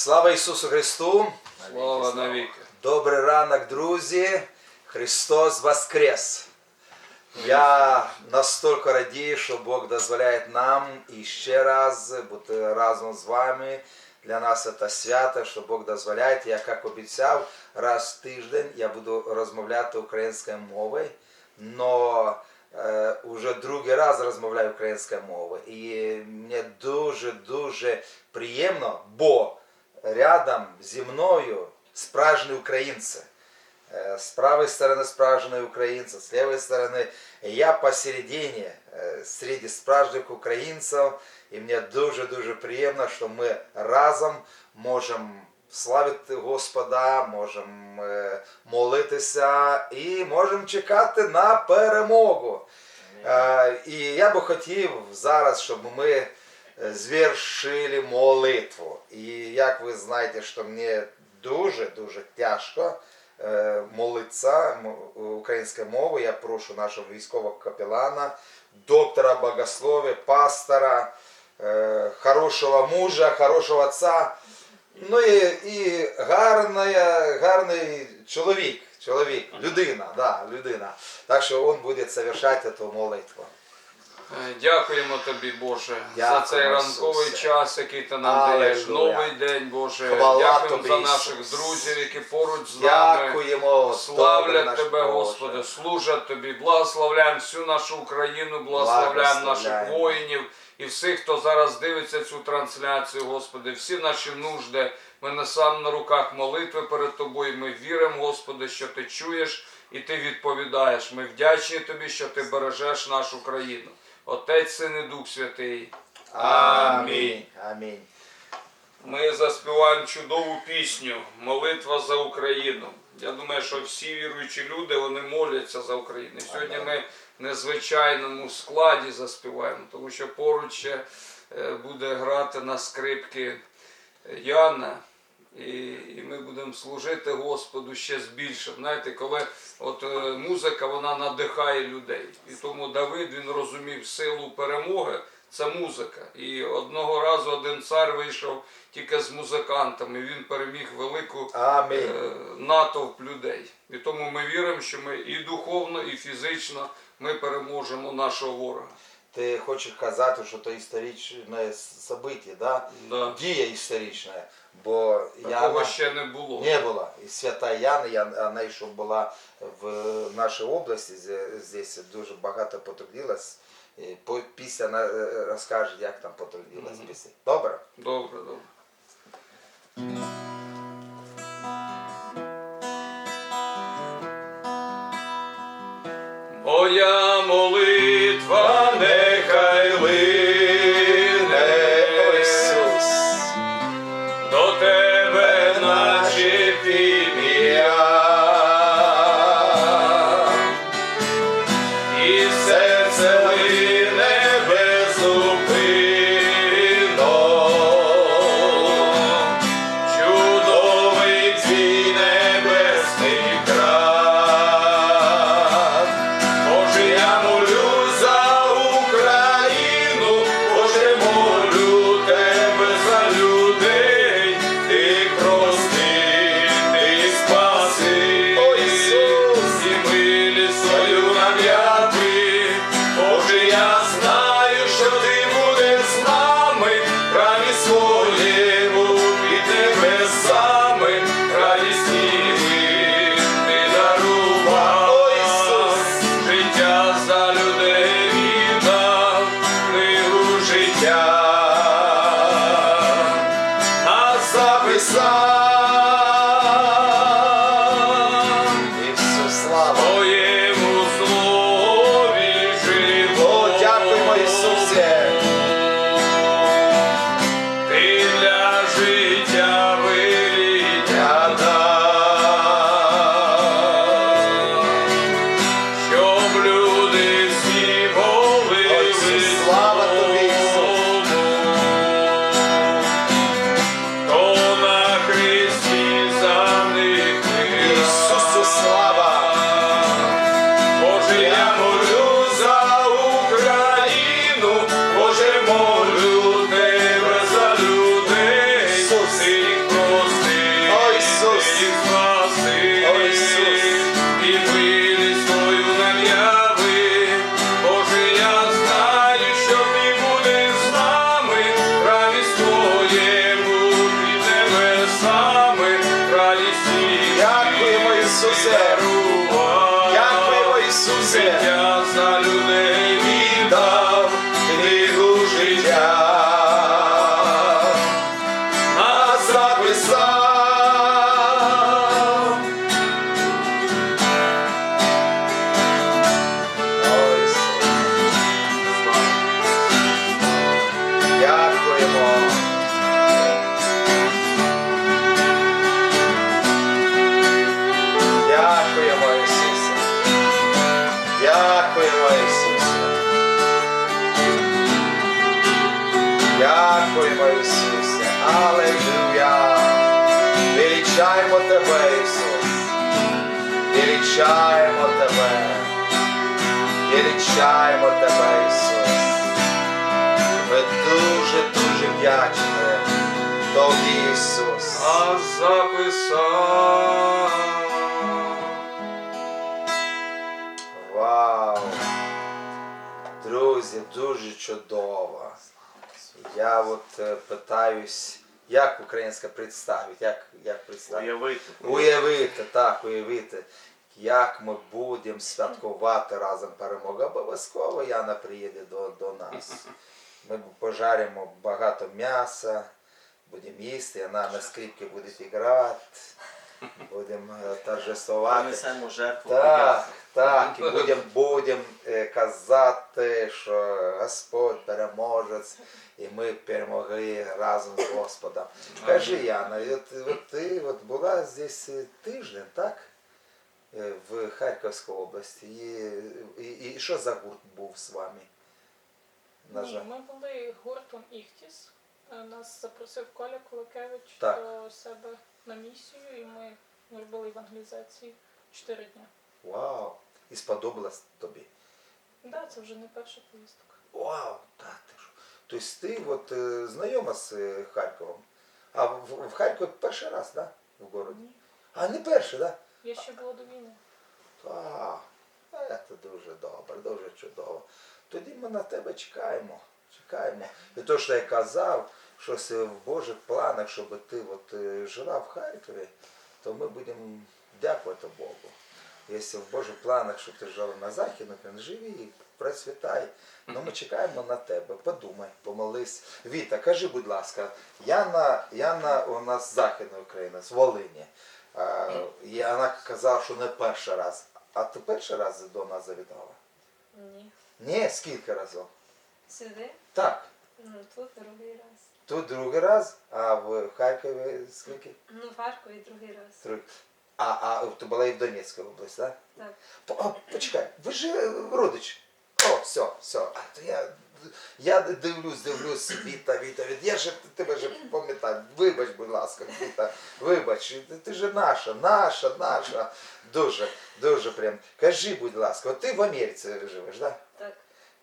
Слава Ісусу Христу! Слава навіки. Добрий ранок, друзі! Христос Воскрес! Я настільки радію, що Бог дозволяє нам і ще раз бути разом з вами. Для нас це свято, що Бог дозволяє. Я як обіцяв, раз в тиждень я буду розмовляти українською мовою. Но е, уже другий раз розмовляю українською мовою. І мені дуже-дуже приємно, бо рядом зі мною справжні українці. Э, С правой стороны справжние украинцы, с левой стороны я посередине, э, среди справжніх українців. І мені дуже-дуже приємно, що ми разом можемо славити Господа, можемо е, молитися і можемо чекати на перемогу. Е, І я би хотів зараз, щоб ми е, звершили молитву. І як ви знаєте, що мені дуже-дуже тяжко е, молитися українською мовою. Я прошу нашого військового капелана, доктора богословия, пастора, е, хорошого мужа, хорошого отца. Ну і, і гарний, гарний чоловік, чоловік, людина, да, людина. Так що він буде совершати цю молитву. Е, Дякуємо тобі, Боже, Дякуємо, за цей ранковий Ісусе. час, який ти нам даєш. Новий день, Боже. Хвала Дякуємо тобі, за Ісус. наших друзів, які поруч з нами. Дякуємо. добрий Славлять Тебе, Боже. Господи, служать Тобі, благословляємо всю нашу Україну, благословляємо наших воїнів і всіх, хто зараз дивиться цю трансляцію, Господи, всі наші нужди. Ми несемо на руках молитви перед Тобою. Ми віримо, Господи, що Ти чуєш і Ти відповідаєш. Ми вдячні Тобі, що Ти бережеш нашу країну. Отець, Син і Дух Святий. Амінь. Амінь. Ми заспіваємо чудову пісню Молитва за Україну. Я думаю, що всі віруючі люди вони моляться за Україну. І Сьогодні ми в незвичайному складі заспіваємо, тому що поруч ще е, буде грати на скрипки Яна. І, і ми будемо служити Господу ще збільше. Знаєте, коли от е, музика вона надихає людей. І тому Давид він розумів силу перемоги. Це музика. І одного разу один цар вийшов тільки з музикантами. Він переміг велику е, натовп людей. І тому ми віримо, що ми і духовно, і фізично ми переможемо нашого ворога. Ти хочеш казати, що це історичне событие, да? Да. Дія історична. Бо Такого Яна ще не було. не було. І свята Яна, я- вона ще була в нашій області, з- здесь дуже багато потрудилась. І по- Після е, розкаже, як там потрудилась після. Добре? Добре, добре. Моя І серце записав Дякуємо, Ісусе. Аллилуйя. Величаємо Тебе, Ісус. Величаємо Тебе. Величаємо Тебе, Ісус. Ми дуже-дуже вдячні Тобі, Ісус. а записав. Вау! Друзі, дуже чудово. Я от е, питаюсь, як українська представить, як, як представити? Уявити. Уявити, так, уявити, як ми будемо святкувати разом перемогу. Обов'язково Яна приїде до, до нас. Ми пожаримо багато м'яса, будемо їсти, вона на скрипці буде грати, будемо е, торжествувати. Принесемо жертву. Так, так, і будемо будем е, казати, що Господь переможець, і ми перемогли разом з Господом. Кажи, Яна, от, от ти от була здесь е, тиждень, так? В Харківській області. І, і, і що за гурт був з вами? На жаль. ми були гуртом Іхтіс. Нас запросив Коля Кулакевич Так. до себе на місію, і ми робили евангелізацію 4 дні. Вау! І сподобалось тобі. Да, це вже не перша поїздка. Вау, так ти що. Тобто ти от, е, знайома з е, Харковом. А в, в Харкові перший раз, так? Да? В городі? Ні. А не перший, так? Да? Я ще була до війни. Так, це дуже добре, дуже чудово. Тоді ми на тебе чекаємо. Чекаємо. І то, що я казав, що це в Божих планах, щоб ти от, е, жила в Харкові, то ми будемо дякувати Богу. Якщо в Божих планах, щоб ти жила на Західну, то живи і процвітай. Ну ми чекаємо на тебе. Подумай, помолись. Віта, кажи, будь ласка, Яна, Яна у нас з Західної України, з Волині. А, і вона казала, що не перший раз. А ти перший раз до нас завітала? Ні. Ні, скільки разів? Сюди? Так. Ну тут другий раз. Тут другий раз, а в Харкові скільки? Ну, в Харкові другий раз. Три. А, а ти була і в Донецькій області, так? Так. А, почекай, ви ж е, родич. О, все, все. А то я, я дивлюсь, дивлюсь, Віта, Віта, Віта. Я ж тебе ж пам'ятаю. Вибач, будь ласка, Віта, вибач. Ти, ти ж наша, наша, наша. Дуже, дуже прям. Кажи, будь ласка, от ти в Америці живеш, так? Да?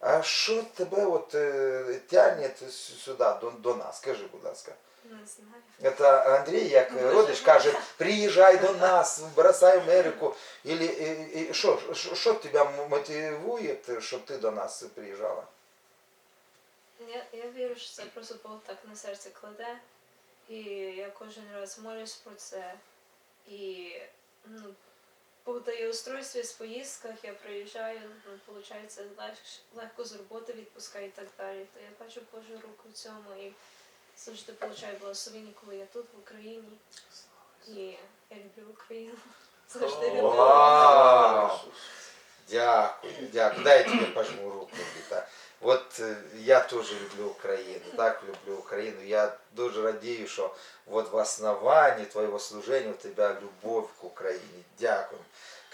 А що тебе от е, тягне сюди, до, до нас? Скажи, будь ласка. Не знаю. Это Андрій, як родич, каже, приїжджай до нас, бросай Америку. Или, і, і, що, що, що тебе мотивує, щоб ти до нас приїжджала? Я, я вірю, що це просто Бог так на серце кладе. І я кожен раз молюсь про це. І ну, Бог дає устройстві з поїздках, я приїжджаю, ну, виходить, легко з роботи відпускаю і так далі. То я бачу Божу руку в цьому і завжди получаю благословення, коли я тут, в Україні. І я люблю Україну. Завжди люблю. Дякую, дякую. Дай я пожму руку. От е, я теж люблю Україну, так люблю Україну. Я дуже радію, що от в основанні твоєго служення у тебе любов к Україні. Дякую.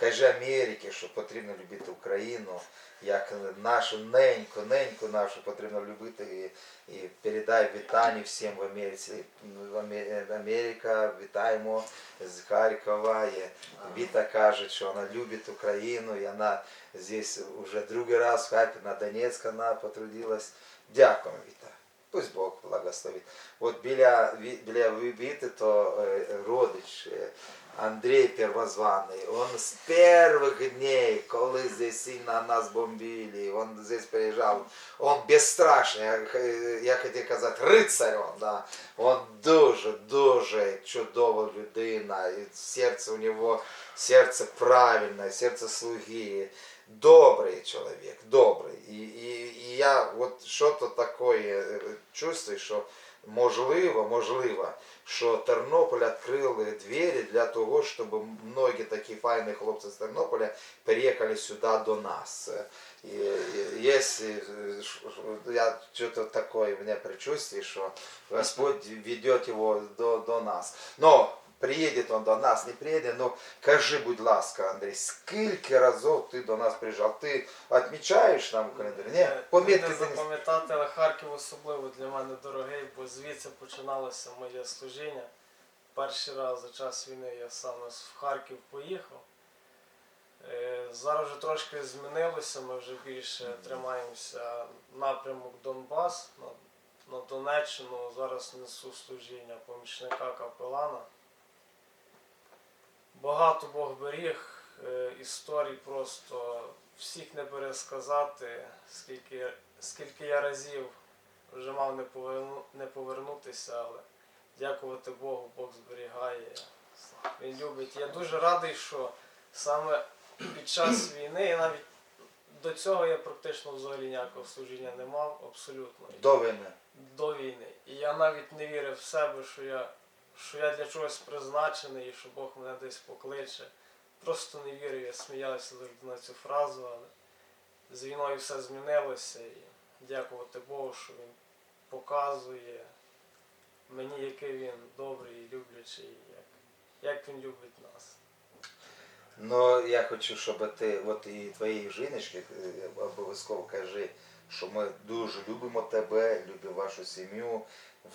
Кажи Америці, що потрібно любити Україну, як нашу неньку, неньку нашу потрібно любити і, і передай вітання всім в Америці. Америка, вітаємо з Харкова. І Віта каже, що вона любить Україну, і вона здесь уже другий раз в Харкові, на Донецьк вона потрудилась. Дякую, Віта. Пусть Бог благословить. От біля, біля Віти то е, родич е, Андрей Первозванный, он с первых дней, коли здесь сильно нас бомбили, он здесь приезжал, он бесстрашный, я, х- я хотів казати, рицарь он, да. Он дуже, дуже чудова людина, і серце у него, серце правильне, серце слуги, добрий чоловік, добрий. І, і, і я от що-то таке е, чувствую, що можливо, можливо, що Тернополь відкрили двері для того, щоб многі такі файні хлопці з Тернополя переїхали сюди до нас. Если я что-то такое, у меня предчувствие, что Господь ведет его до, до нас. Но приедет он до нас, не приедет, но кажи, будь ласка, Андрій, скільки разів ти до нас приїжджав? Ти відмічаєш нам в календарі? Ні, Е, помітки не ти не запам'ятати, але Харків особливо для мене дорогий, бо звідси починалося моє служіння. Перший раз за час війни я саме в Харків поїхав. Е, Зараз вже трошки змінилося, ми вже більше тримаємося напрямок Донбас на, на Донеччину. Зараз несу служіння помічника капелана. Багато Бог беріг, е, історій просто всіх не пересказати, скільки, скільки я разів вже мав не, поверну, не повернутися, але дякувати Богу, Бог зберігає. Він любить. Я дуже радий, що саме під час війни, і навіть до цього я практично взагалі ніякого служіння не мав, абсолютно. до війни. До війни. І я навіть не вірив в себе, що я, що я для чогось призначений і що Бог мене десь покличе. Просто не вірив, я сміявся завжди на цю фразу, але з війною все змінилося і дякувати Богу, що він показує мені, який він добрий і люблячий, як, як він любить нас. Ну, я хочу, щоб ти, от і твоїй жіночці е, обов'язково кажи, що ми дуже любимо тебе, любимо вашу сім'ю.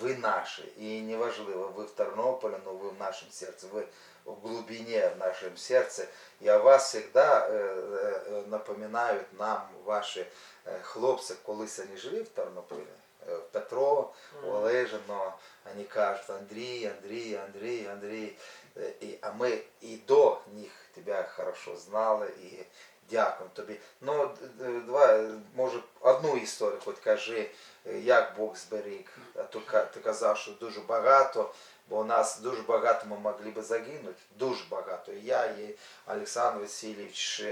Ви наші. І неважливо, ви в Тернополі, але ви в нашому серці, ви в глубине в нашем сердце. И о вас всегда э, э, напоминают нам ваші э, хлопці, колись вони жили в Тернополі, э, в Петро, у Олежино, вони кажуть, Андрій, Андрій, Андрій, Андрій. Е, І, а ми і до них тебе хорошо знали і дякуємо тобі. Ну, д- д- давай, може, одну історію хоч кажи, е, як Бог зберіг. А то ти казав, що дуже багато, бо у нас дуже багато ми могли би загинути, дуже багато. І я, і Олександр Васильович.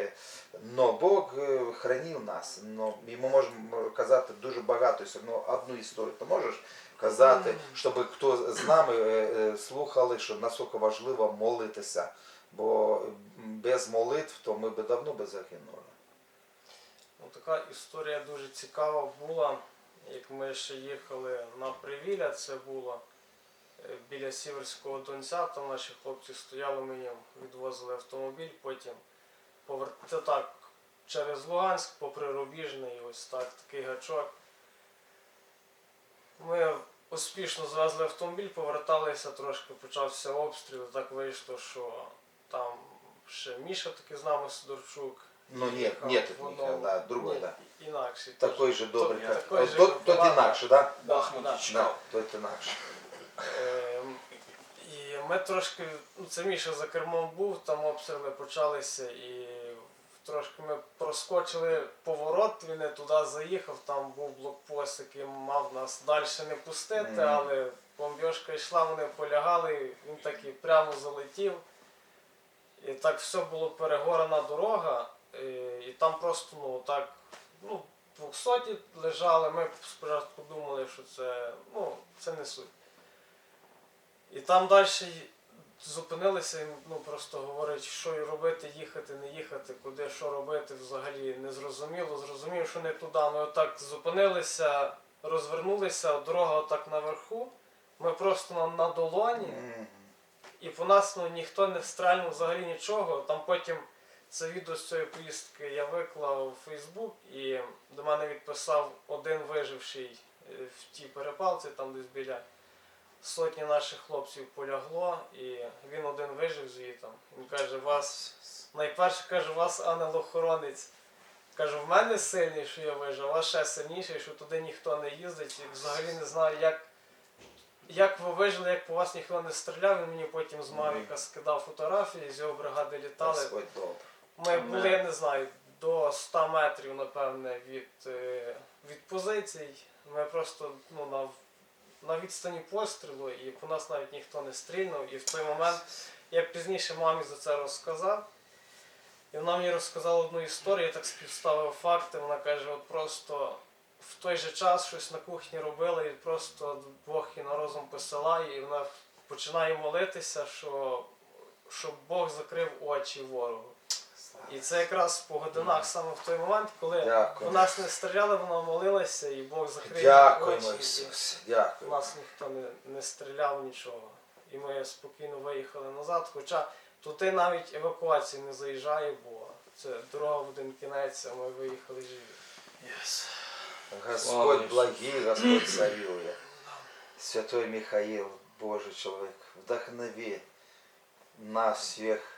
Но Бог е, хранив нас. Но, і ми можемо казати дуже багато, ну, одну історію ти можеш казати, щоб хто з нами е, е, слухали, що наскільки важливо молитися. Бо без молитв то ми б давно би загинули. Ну, така історія дуже цікава була. Як ми ще їхали на Привілля, це було е, біля Сіверського Донця, там наші хлопці стояли, ми їм відвозили автомобіль, потім повер... це так, через Луганськ, попри Рубіжний, ось так, такий гачок. Ми успішно завезли автомобіль, поверталися трошки, почався обстріл, так вийшло, що там ще Міша такий з нами Сидорчук. Ну нет, їхав нет в от них, да, другой, Ні, да. Інакший. Такой же добрий, Тот- как такой тот, же тот, тот ладно. інакше, да? Да, да. Да, тот інакше. Ем, І ми трошки, ну це Міша за кермом був, там обстріли почалися і трошки ми проскочили поворот, він не туди заїхав, там був блокпост, який мав нас далі не пустити, Мгм. але бомбьошка йшла, вони полягали, він так і прямо залетів. І так все було перегорена дорога, і, і там просто ну так, ну, 200 лежали. Ми спочатку думали, що це, ну, це не суть. І там далі зупинилися, ну просто говорять, що робити, їхати, не їхати, куди що робити, взагалі не зрозуміло. Зрозумів, що не туди. Ми отак зупинилися, розвернулися, дорога отак наверху. Ми просто на, на долоні. І по нас ну, ніхто не стрельнув взагалі нічого. Там потім це відео з цієї поїздки я виклав у Фейсбук і до мене відписав один виживший е, в тій перепалці, там десь біля сотні наших хлопців полягло, і він один вижив звітом. Він каже, вас найперше каже, вас ангел-охоронець. Каже, в мене сильний, що я вижив, а ще сильніший, що туди ніхто не їздить, і взагалі не знаю, як як ви вижили, як по вас ніхто не стріляв, він мені потім з Мавіка скидав фотографії, з його бригади літали. Господь добрий. Ми були, я не знаю, до 100 метрів, напевне, від, е, від позицій. Ми просто ну, на, на відстані пострілу, і по нас навіть ніхто не стрільнув. І в той момент я пізніше мамі за це розказав. І вона мені розказала одну історію, я так співставив факти. Вона каже, от просто в той же час щось на кухні робила, і просто Бог її на розум посилає, і вона починає молитися, що, щоб Бог закрив очі ворогу. І це якраз по годинах саме в той момент, коли Дякую. в нас не стріляли, вона молилася, і Бог закрив Дякуємо, очі. Ісус. У Дякую. нас ніхто не, не стріляв нічого. І ми спокійно виїхали назад. Хоча туди навіть евакуація не заїжджає, бо це дорога в один кінець, а ми виїхали живі. Слава Господь благий, Господь царює. Святой Михаил, Божий человек, вдохнови нас всех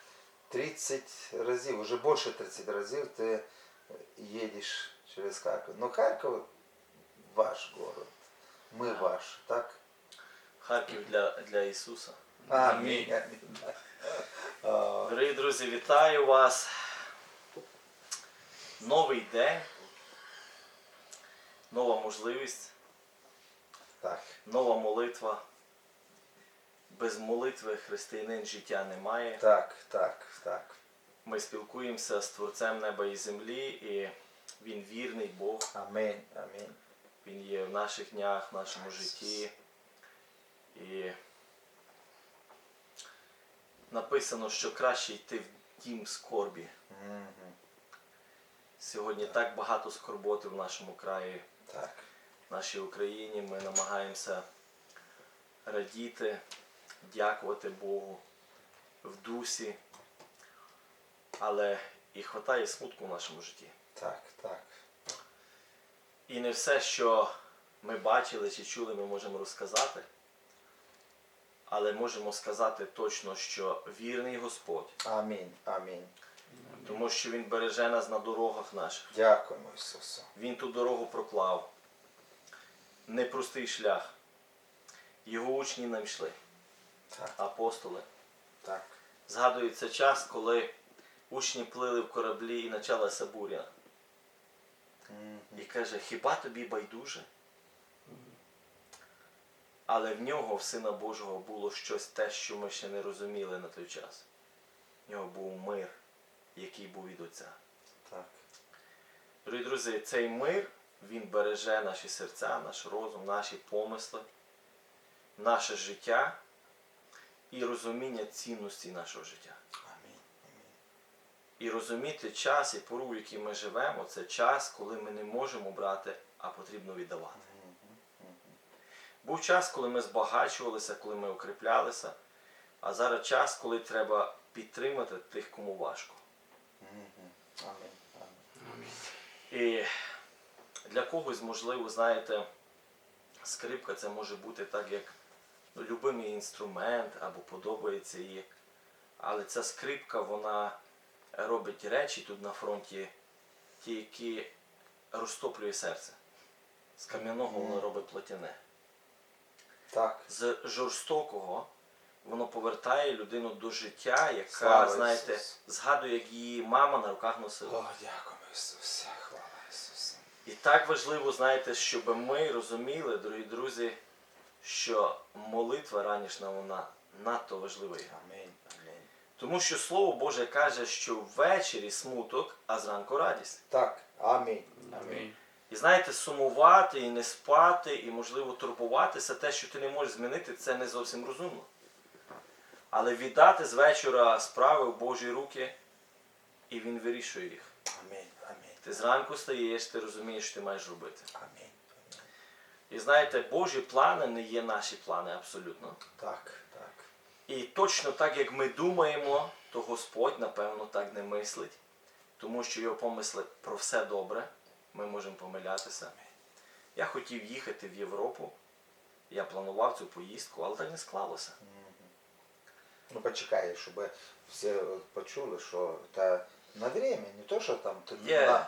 30 разів, уже больше 30 разів ти їдеш через Харків. Ну Харків ваш город. Ми ваш, так? Харків для, для Ісуса. Амінь. Дорогі друзі, вітаю вас. Новий день, нова можливість, Так, нова молитва. Без молитви християнин життя немає. так, так, так. Ми спілкуємося з Творцем неба і землі, і Він вірний Бог. Амінь, амінь. Він є в наших днях, в нашому житті. І написано, що краще йти в дім скорбі. Мгм. Сьогодні так багато скорботи в нашому краї, Так. в нашій Україні. Ми намагаємося радіти, дякувати Богу в дусі, але і хватає смутку в нашому житті. Так, так. І не все, що ми бачили чи чули, ми можемо розказати. Але можемо сказати точно, що вірний Господь, Амінь, амінь. тому що Він береже нас на дорогах наших. Дякуємо Ісусу. Він ту дорогу проклав. Непростий шлях. Його учні нам йшли, Так, апостоли. так. Згадується час, коли учні плили в кораблі і почалася буря. І каже, хіба тобі байдуже? Але в нього, в Сина Божого, було щось те, що ми ще не розуміли на той час. В нього був мир, який був від Отця. Так. Дорогі друзі, цей мир, він береже наші серця, наш розум, наші помисли, наше життя і розуміння цінності нашого життя. Амінь. І розуміти час і пору, в якій ми живемо, це час, коли ми не можемо брати, а потрібно віддавати. Був час, коли ми збагачувалися, коли ми укріплялися, а зараз час, коли треба підтримати тих, кому важко. І для когось, можливо, знаєте, скрипка це може бути так, як любимий інструмент або подобається їй. Але ця скрипка, вона робить речі тут на фронті, ті, які розтоплює серце. З кам'яного воно робить плотяне. Так. З жорстокого воно повертає людину до життя, яка, Слава знаєте, Ісусу. згадує, як її мама на руках носила. О, дякуємо Ісусу. Хвала Ісусу. І так важливо, знаєте, щоб ми розуміли, дорогі друзі, що молитва ранішна вона надто важлива. Амінь. Амінь. Тому що Слово Боже каже, що ввечері смуток, а зранку радість. Так. Амінь. Амінь. Амінь. І знаєте, сумувати і не спати, і, можливо, турбуватися, те, що ти не можеш змінити, це не зовсім розумно. Але віддати з вечора справи в Божі руки, і він вирішує їх. Амінь. Амінь. Ти зранку стаєш, ти розумієш, що ти маєш робити. Амінь. І знаєте, Божі плани не є наші плани абсолютно. Так. Так. І точно так, як ми думаємо, то Господь, напевно, так не мислить, тому що його помисли про все добре, ми можемо помилятися. Я хотів їхати в Європу, я планував цю поїздку, але так не склалося. Ну почекай, щоб всі почули, що це на время, не то, що там ти на, Да,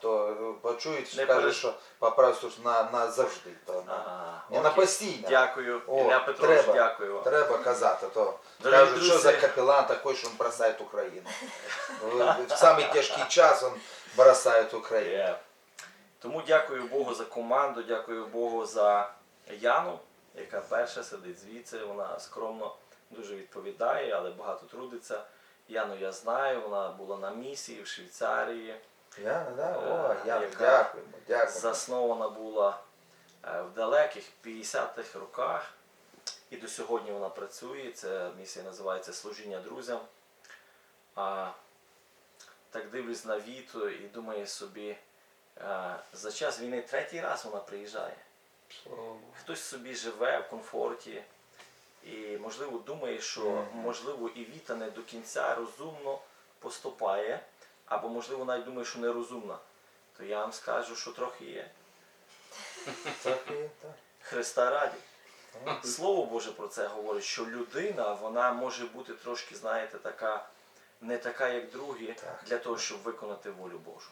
то е, почують, що поправився що на, на завжди. То, Ага, не на постійно. Дякую. О, Ілля Петрович, треба. дякую вам. Треба казати, то Дорогі кажуть, що за капелан такий, що він бросає Україну. В, самий тяжкий час він бросає Україну. Є. Тому дякую Богу за команду, дякую Богу за Яну, яка перша сидить звідси. Вона скромно дуже відповідає, але багато трудиться. Яну я знаю, вона була на місії в Швейцарії. Яна, да? О, Е, Яна, яка дякуємо, дякуємо. Заснована була е, в далеких 50-х роках. І до сьогодні вона працює. Ця місія називається Служіння друзям. А, так дивлюсь на Віту і думаю собі, е, за час війни третій раз вона приїжджає. Хтось собі живе в комфорті і, можливо, думає, що можливо і Віта не до кінця розумно поступає, або можливо навіть думає, що нерозумна. То я вам скажу, що трохи є. Так є, так. Христа раді. Слово Боже про це говорить, що людина вона може бути трошки, знаєте, така, не така, як другі, для того, щоб виконати волю Божу.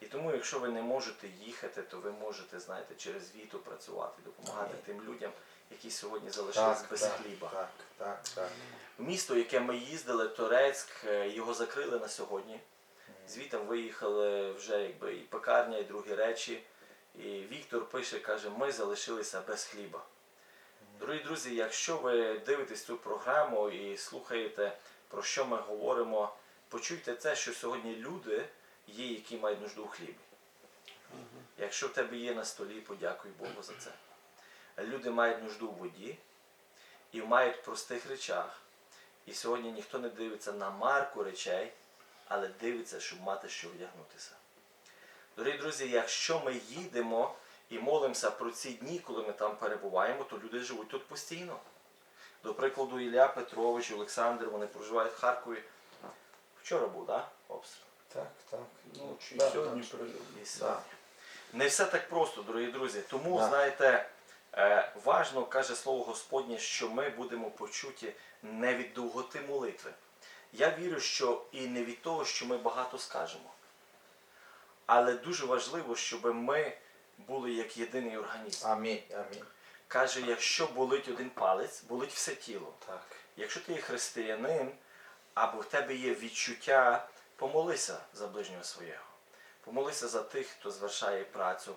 І тому, якщо ви не можете їхати, то ви можете, знаєте, через віту працювати, допомагати тим людям, які сьогодні залишились Так, без так, хліба. так, так, так. Місто, яке ми їздили, Торецьк, е, його закрили на сьогодні. Звітом виїхали вже якби і пекарня, і другі речі. І Віктор пише, каже, ми залишилися без хліба. Дорогі друзі, якщо ви дивитесь цю програму і слухаєте, про що ми говоримо, почуйте це, що сьогодні люди є, які мають нужду у хлібі. Якщо в тебе є на столі, подякуй Богу за це. Люди мають нужду в воді і мають простих речах. І сьогодні ніхто не дивиться на марку речей, але дивиться, щоб мати що вдягнутися. Дорогі друзі, якщо ми їдемо і молимося про ці дні, коли ми там перебуваємо, то люди живуть тут постійно. До прикладу, Ілля Петрович, Олександр, вони проживають в Харкові. Вчора був, так? Да? Обстріл. Так, так. Ну, чи Да, сьогодні так. І сьогодні. Не все так просто, дорогі друзі. Тому, Да. знаєте, е, важно, каже Слово Господнє, що ми будемо почуті не від довготи молитви. Я вірю, що і не від того, що ми багато скажемо. Але дуже важливо, щоб ми були як єдиний організм. Амінь, амінь. Каже, якщо болить один палець, болить все тіло. Так. Якщо ти є християнин, або в тебе є відчуття, помолися за ближнього свого. Помолися за тих, хто звершає працю.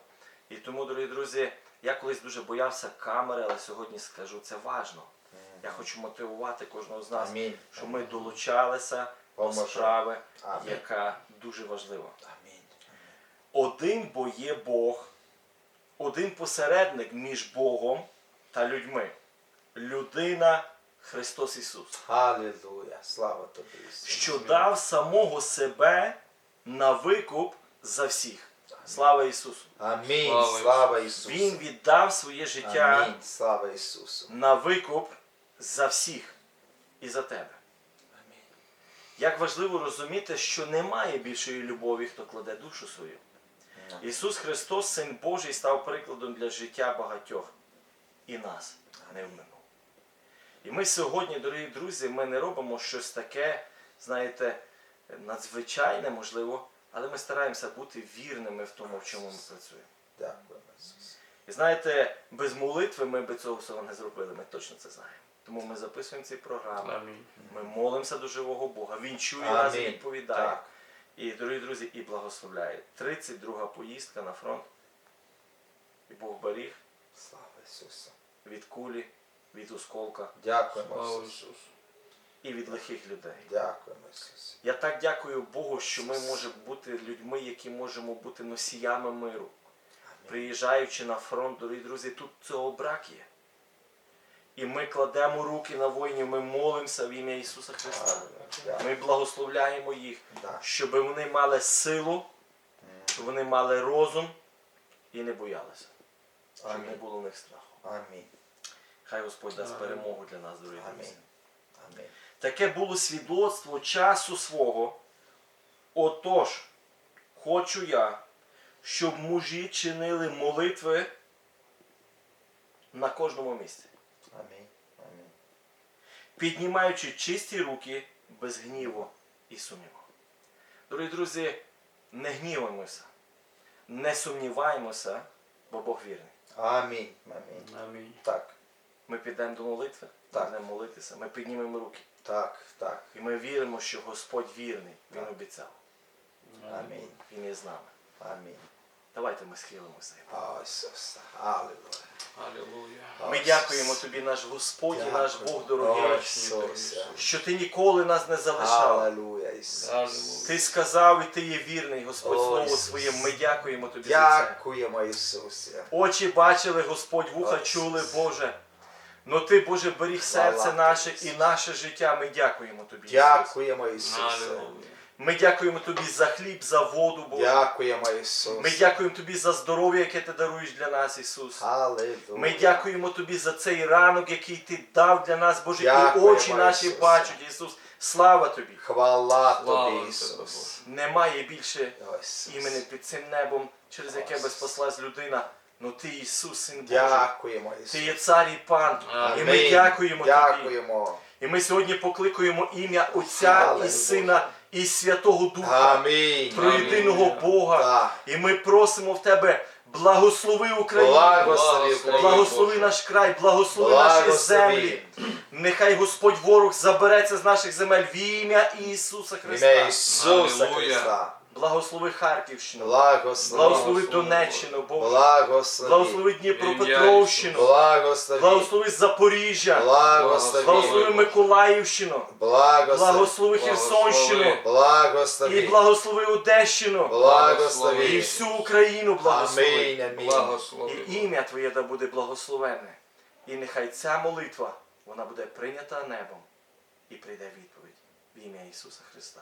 І тому, дорогі друзі, я колись дуже боявся камери, але сьогодні скажу, це важно. Я хочу мотивувати кожного з нас, Амінь. щоб ми долучалися до справи, Амінь. яка дуже важлива. Амінь. Один бо є Бог, один посередник між Богом та людьми. Людина Христос Ісус. Алілуя. Слава тобі, Ісус. що дав самого себе на викуп за всіх. Слава Ісусу! Амінь. Слава Ісусу. Він віддав своє життя Амінь. Слава Ісусу. на викуп за всіх і за тебе. Як важливо розуміти, що немає більшої любові, хто кладе душу свою. Ісус Христос, Син Божий, став прикладом для життя багатьох і нас а не вминув. І ми сьогодні, дорогі друзі, ми не робимо щось таке, знаєте, надзвичайне, можливо, але ми стараємося бути вірними в тому, в чому ми працюємо. Ісус. І знаєте, без молитви ми би цього всього не зробили, ми точно це знаємо. Тому ми записуємо ці програми, Амінь. ми молимося до живого Бога. Він чує Амінь. нас і відповідає. Так. І, дорогі друзі, і благословляє. 32 поїздка на фронт. І Бог беріг Слава Ісусу. від кулі, від осколка Дякуємо, Слава Ісусу. і від лихих людей. Дякуємо, Ісус. Я так дякую Богу, що ми можемо бути людьми, які можемо бути носіями миру. Приїжджаючи на фронт, дорогі друзі, тут цього брак є. І ми кладемо руки на воїнів, ми молимося в ім'я Ісуса Христа. Ми благословляємо їх, щоб вони мали силу, щоб вони мали розум і не боялися. Щоб не було в них страху. Амінь. Хай Господь дасть перемогу для нас, дорогі друзі. Амінь. Амінь. Таке було свідоцтво часу свого. Отож, хочу я, щоб мужі чинили молитви на кожному місці. Піднімаючи чисті руки без гніву і сумніву. Дорогі друзі, не гніваємося, не сумніваємося, бо Бог вірний. Амінь. Амінь. Амінь. Так, Ми підемо до молитви, Так. будемо молитися, ми піднімемо руки. так, так. І ми віримо, що Господь вірний, Він Так. обіцяв. Амінь. Він є з нами. Амінь. Давайте ми схилимося. О, Ісус. Аллилуйя. Ми дякуємо тобі, наш Господь і наш Бог дорогий, що ти ніколи нас не залишав. Ти сказав, і ти є вірний, Господь, Слово своє. Ми дякуємо тобі. Дякуємо, Ісусе. Очі бачили, Господь, вуха чули, Боже. Ну ти, Боже, беріг серце наше і наше життя. Ми дякуємо тобі. Дякуємо, Ісусе. Ми дякуємо тобі за хліб, за воду, Боже. Дякуємо, Ісусе. Ми дякуємо тобі за здоров'я, яке ти даруєш для нас, Ісус. Аллилуйя. Ми дякуємо тобі за цей ранок, який ти дав для нас, Боже, і очі наші Ісусе. бачать, Ісус. Слава тобі! Хвала Слава тобі, тобі, Ісус. Немає більше Ісус. імені під цим небом, через яке Ісус. безпослась людина. Ну ти Ісус, Син Божий. Дякуємо, Ісус. Ти є цар і пан. І ми дякуємо тобі. І ми сьогодні покликуємо ім'я Отця Алелуя. і Сина і Святого Духа, Амінь. про єдиного Бога. Так. І ми просимо в тебе, благослови Україну. Благослови Благослови. Благослови наш край, благослови наші землі. Нехай Господь ворог забереться з наших земель в ім'я Ісуса Христа. ім'я Ісуса Христа. Благослови Харківщину, Благослови. благослови Донеччину, Боже. Благослови. Благослови Дніпропетровщину, Благослови. благослови Запоріжжя, Благослови. благослови Миколаївщину, Благослови. благослови Херсонщину Благослови. і благослови Одещину Благослови. і всю Україну благослови. Амінь, амінь. Благослови. І ім'я Твоє да буде благословенне. І нехай ця молитва вона буде прийнята небом і прийде відповідь в ім'я Ісуса Христа.